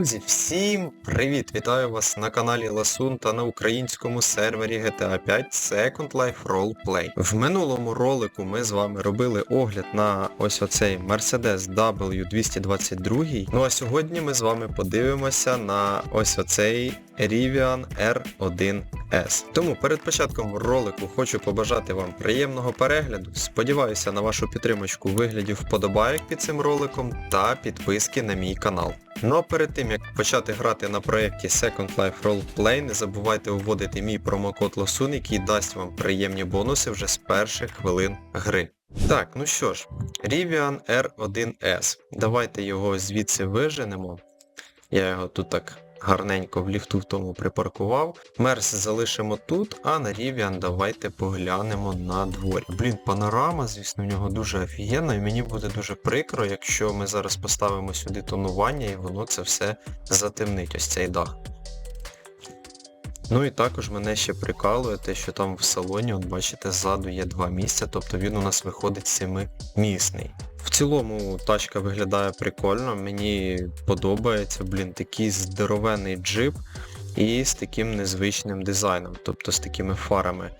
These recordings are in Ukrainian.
Друзі, всім привіт! Вітаю вас на каналі Ласун та на українському сервері GTA 5 Second Life Roleplay. В минулому ролику ми з вами робили огляд на ось оцей Mercedes W222. Ну а сьогодні ми з вами подивимося на ось оцей Rivian R1S. Тому перед початком ролику хочу побажати вам приємного перегляду. Сподіваюся на вашу підтримочку у вигляді вподобайок під цим роликом та підписки на мій канал. Ну а перед тим як почати грати на проєкті Second Life Roleplay, не забувайте вводити мій промокод LOSUN, який дасть вам приємні бонуси вже з перших хвилин гри. Так, ну що ж, Rivian R1S. Давайте його звідси виженемо. Я його тут так гарненько в ліфту в тому припаркував. Мерс залишимо тут, а на Рівіан давайте поглянемо на дворі. Блін, панорама, звісно, в нього дуже офігенна, і мені буде дуже прикро, якщо ми зараз поставимо сюди тонування і воно це все затемнить, ось цей дах. Ну і також мене ще прикалує те, що там в салоні, от бачите, ззаду є два місця, тобто він у нас виходить семимісний. В цілому тачка виглядає прикольно, мені подобається, блін, такий здоровений джип і з таким незвичним дизайном, тобто з такими фарами.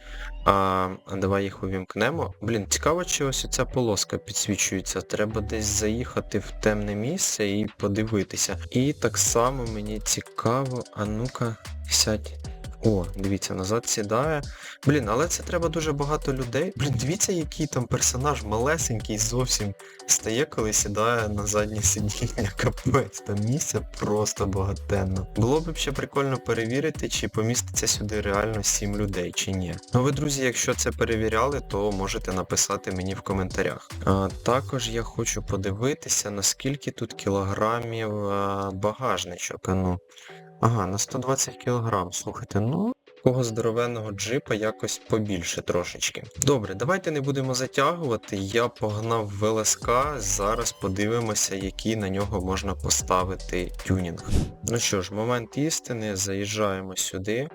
А, давай їх увімкнемо. Блін, цікаво, чи ось ця полоска підсвічується. Треба десь заїхати в темне місце і подивитися. І так само мені цікаво, а ну-ка, сядь. О, дивіться, назад сідає. Блін, але це треба дуже багато людей. Блін, дивіться, який там персонаж малесенький зовсім стає, коли сідає на заднє сидіння. Капець, там місця просто багатенно. Було б ще прикольно перевірити, чи поміститься сюди реально 7 людей, чи ні. Ну ви, друзі, якщо це перевіряли, то можете написати мені в коментарях. А, також я хочу подивитися, наскільки тут кілограмів а, багажничок. Ну. Ага, на 120 кг. Слухайте, ну, такого здоровенного джипа якось побільше трошечки. Добре, давайте не будемо затягувати. Я погнав в ЛСК, зараз подивимося, який на нього можна поставити тюнінг. Ну що ж, момент істини, заїжджаємо сюди.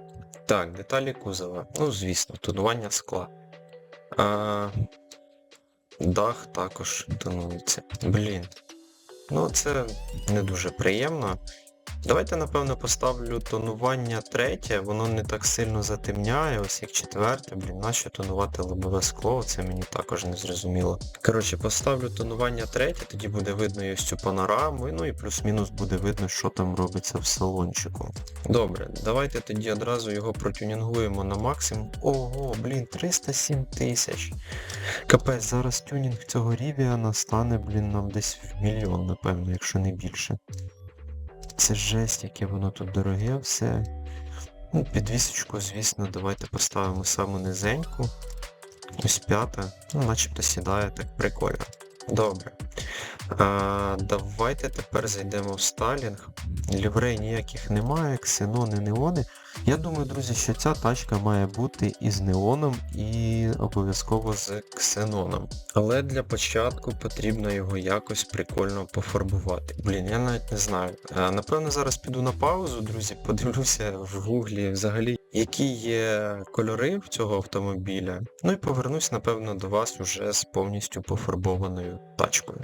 Так, деталі кузова. Ну, звісно, тонування скла. А, Дах також тонується. Блін. Ну це не дуже приємно. Давайте, напевно, поставлю тонування третє, воно не так сильно затемняє, ось як четверте, блін, нащо тонувати лобове скло, це мені також не зрозуміло. Коротше, поставлю тонування третє, тоді буде видно і ось цю панораму, ну і плюс-мінус буде видно, що там робиться в салончику. Добре, давайте тоді одразу його протюнінгуємо на максимум. Ого, блін, 307 тисяч. Капець, зараз тюнінг цього Рівіана стане, блін, нам десь в мільйон, напевно, якщо не більше. Це жесть, яке воно тут дороге, все. Ну, Підвісочку, звісно, давайте поставимо саму низеньку. Ось п'ята. Ну, начебто сідає так прикольно. Добре. А, Давайте тепер зайдемо в сталінг. Ліврей ніяких немає, ксенони, неони. Я думаю, друзі, що ця тачка має бути із неоном і обов'язково з ксеноном. Але для початку потрібно його якось прикольно пофарбувати. Блін, я навіть не знаю. А, Напевно, зараз піду на паузу, друзі, подивлюся в гуглі взагалі, які є кольори в цього автомобіля. Ну і повернусь, напевно, до вас уже з повністю пофарбованою тачкою.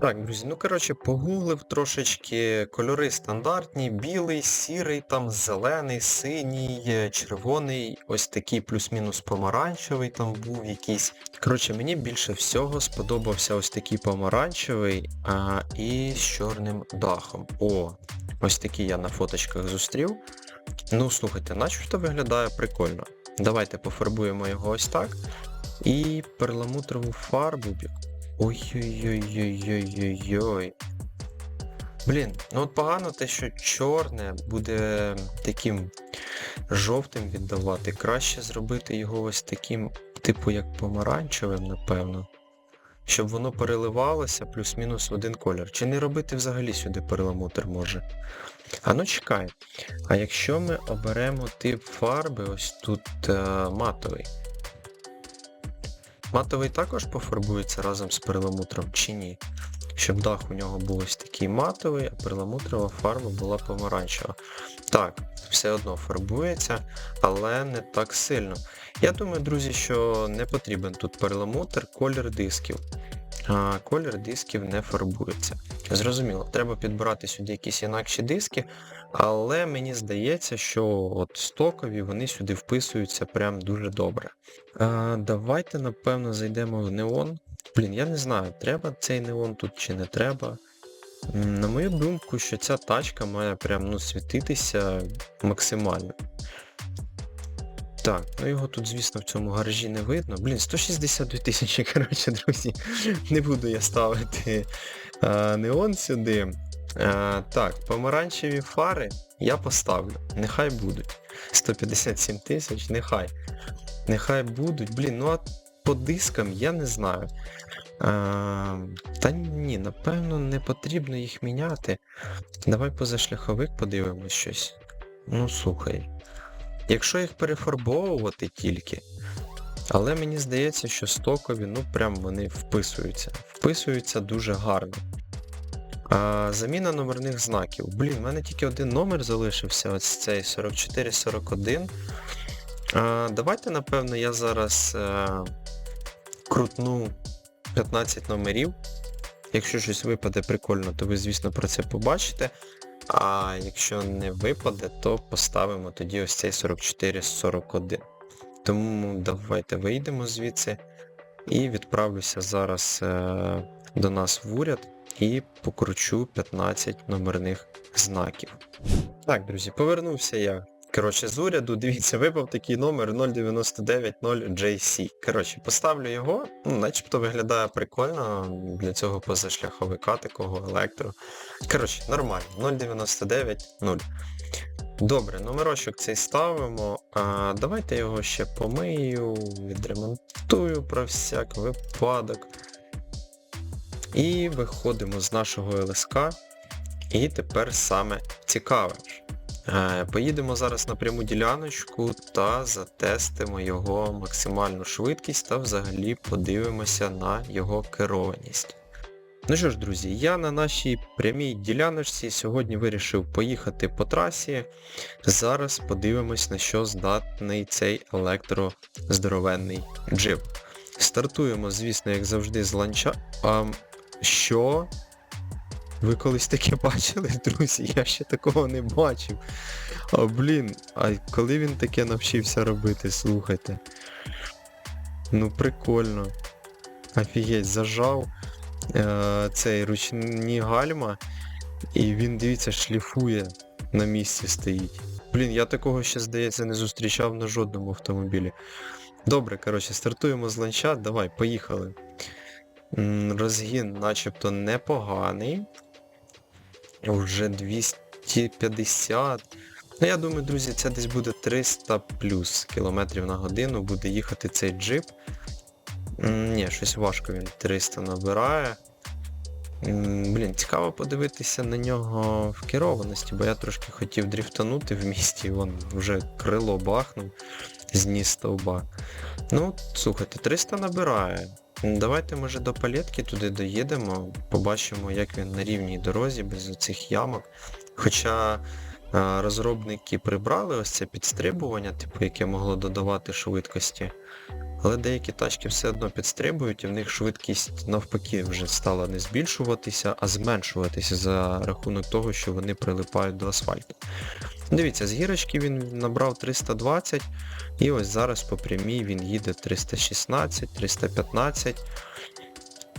Так, друзі, ну коротше, погуглив трошечки, кольори стандартні, білий, сірий, там зелений, синій, червоний, ось такий плюс-мінус помаранчевий там був якийсь. Коротше, мені більше всього сподобався ось такий помаранчевий а, і з чорним дахом. О, ось такий я на фоточках зустрів. Ну, слухайте, начебто виглядає прикольно. Давайте пофарбуємо його ось так. І перламутрову фарбу. Ой-ой-ой-ой-ой-ой-ой. Блін, ну от погано те, що чорне буде таким жовтим віддавати. Краще зробити його ось таким, типу як помаранчевим, напевно. Щоб воно переливалося плюс-мінус один колір. Чи не робити взагалі сюди перламутр може? А ну чекай. А якщо ми оберемо тип фарби, ось тут е, матовий. Матовий також пофарбується разом з перламутром чи ні? Щоб дах у нього був ось такий матовий, а перламутрова фарба була помаранчева. Так, все одно фарбується, але не так сильно. Я думаю, друзі, що не потрібен тут перламутр, колір дисків. а, колір дисків не фарбується. Зрозуміло, треба підбирати сюди якісь інакші диски, але мені здається, що от стокові вони сюди вписуються прям дуже добре. А, давайте, напевно, зайдемо в неон. Блін, я не знаю, треба цей неон тут чи не треба. На мою думку, що ця тачка має прям ну, світитися максимально. Так, ну його тут, звісно, в цьому гаражі не видно. Блін, 162 тисячі, коротше, друзі. Не буду я ставити а, неон сюди. А, так, помаранчеві фари я поставлю. Нехай будуть. 157 тисяч, нехай. Нехай будуть. Блін, ну а по дискам я не знаю. А, та ні, напевно, не потрібно їх міняти. Давай позашляховик подивимось щось. Ну слухай. Якщо їх перефарбовувати тільки, але мені здається, що стокові, ну прям вони вписуються. Вписуються дуже гарно. А, заміна номерних знаків. Блін, в мене тільки один номер залишився, ось цей 4441. А, давайте, напевно, я зараз е, крутну 15 номерів. Якщо щось випаде прикольно, то ви, звісно, про це побачите. А якщо не випаде, то поставимо тоді ось цей 4441. Тому давайте вийдемо звідси і відправлюся зараз е, до нас в уряд і покручу 15 номерних знаків. Так, друзі, повернувся я. Коротше, з уряду, дивіться, випав такий номер 0990JC. Коротше, поставлю його, ну, начебто виглядає прикольно для цього позашляховика такого електро. Коротше, нормально, 0,99,0. Добре, номерочок цей ставимо. А, давайте його ще помию, відремонтую про всяк випадок. І виходимо з нашого ЛСК. І тепер саме цікаве. Е, Поїдемо зараз на пряму діляночку та затестимо його максимальну швидкість та взагалі подивимося на його керованість. Ну що ж, друзі, я на нашій прямій діляночці сьогодні вирішив поїхати по трасі. Зараз подивимось, на що здатний цей електроздоровенний джип. Стартуємо, звісно, як завжди, з ланча. А, що? Ви колись таке бачили, друзі? Я ще такого не бачив. А блін, а коли він таке навчився робити, слухайте. Ну прикольно. Офігеть, зажав е, цей ручні гальма, і він, дивіться, шліфує на місці стоїть. Блін, я такого ще, здається, не зустрічав на жодному автомобілі. Добре, коротше, стартуємо з ланча, давай, поїхали. Розгін начебто непоганий. Вже 250. Ну, я думаю, друзі, це десь буде 300 плюс кілометрів на годину буде їхати цей джип. Ні, щось важко він 300 набирає. Блін, цікаво подивитися на нього в керованості, бо я трошки хотів дріфтанути в місті, вон вже крило бахнув з ніс стовба. Ну, слухайте, 300 набирає. Давайте, може, до палетки туди доїдемо, побачимо, як він на рівній дорозі, без цих ямок. Хоча розробники прибрали ось це підстрибування, типу, яке могло додавати швидкості. Але деякі тачки все одно підстрибують, і в них швидкість навпаки вже стала не збільшуватися, а зменшуватися за рахунок того, що вони прилипають до асфальту. Дивіться, з гірочки він набрав 320, і ось зараз по прямій він їде 316, 315.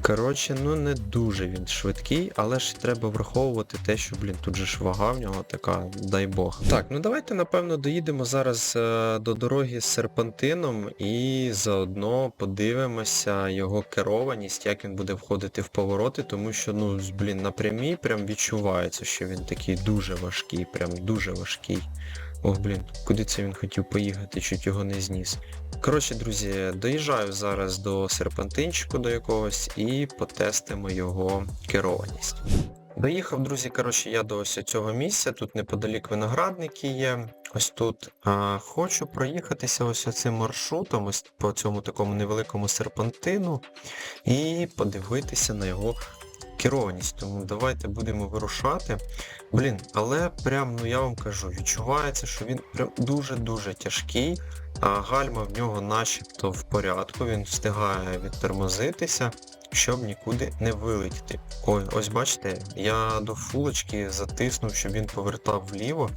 Коротше, ну не дуже він швидкий, але ж треба враховувати те, що, блін, тут же ж вага в нього така, дай Бог. Так, ну давайте, напевно, доїдемо зараз е, до дороги з серпантином і заодно подивимося його керованість, як він буде входити в повороти, тому що, ну, блін, на прямій прям відчувається, що він такий дуже важкий, прям дуже важкий. Ох, блін, куди це він хотів поїхати, чуть його не зніс. Коротше, друзі, доїжджаю зараз до серпантинчику до якогось і потестимо його керованість. Доїхав, друзі, коротше, я до ось цього місця, тут неподалік виноградники є. Ось тут а, хочу проїхатися ось цим маршрутом, ось по цьому такому невеликому серпантину, і подивитися на його керованість. Тому давайте будемо вирушати. Блін, але прям, ну я вам кажу, відчувається, що він прям дуже-дуже тяжкий. А гальма в нього начебто в порядку, він встигає відтормозитися. щоб нікуди не вилетіти. Ой, ось бачите, я до фулочки затиснув, щоб він повертав вліво,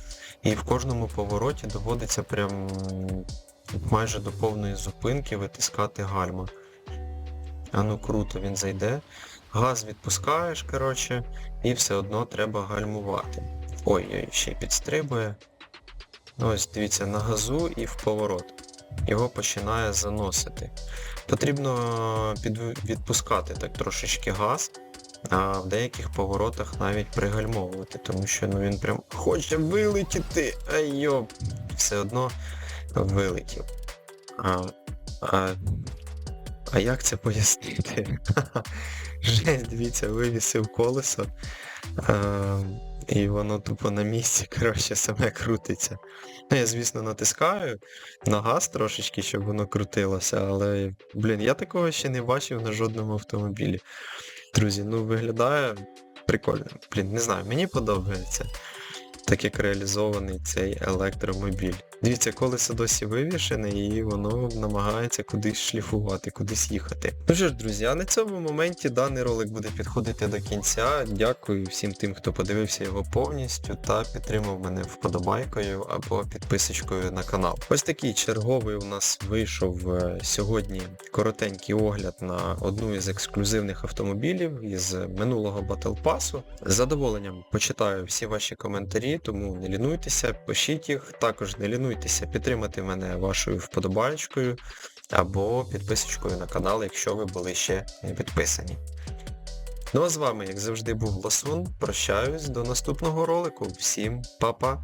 і в кожному повороті доводиться прям майже до повної зупинки витискати гальма. А ну круто, він зайде. Газ відпускаєш, коротше, і все одно треба гальмувати. Ой-ой, ще підстрибує. Ну, Ось дивіться, на газу і в поворот. Його починає заносити. Потрібно відпускати так трошечки газ, а в деяких поворотах навіть пригальмовувати, тому що ну, він прям хоче вилетіти. Ай йоп, все одно вилетів. А, а, а як це пояснити? Жесть, дивіться, вивісив колесо. І воно тупо на місці, коротше, саме крутиться. Ну, я, звісно, натискаю на газ трошечки, щоб воно крутилося, але, блін, я такого ще не бачив на жодному автомобілі. Друзі, ну виглядає прикольно. Блін, не знаю, мені подобається. Так як реалізований цей електромобіль. Дивіться, колесо досі вивішене і воно намагається кудись шліфувати, кудись їхати. Ну що ж, друзі, а на цьому моменті даний ролик буде підходити до кінця. Дякую всім тим, хто подивився його повністю та підтримав мене вподобайкою або підписочкою на канал. Ось такий черговий у нас вийшов е, сьогодні коротенький огляд на одну із ексклюзивних автомобілів із минулого Battle Pass. З задоволенням почитаю всі ваші коментарі, тому не лінуйтеся, пишіть їх. Також не лінуйтеся підтримати мене вашою вподобальчкою або підписочкою на канал, якщо ви були ще не підписані. Ну а з вами, як завжди, був Ласун. Прощаюсь до наступного ролику. Всім па-па!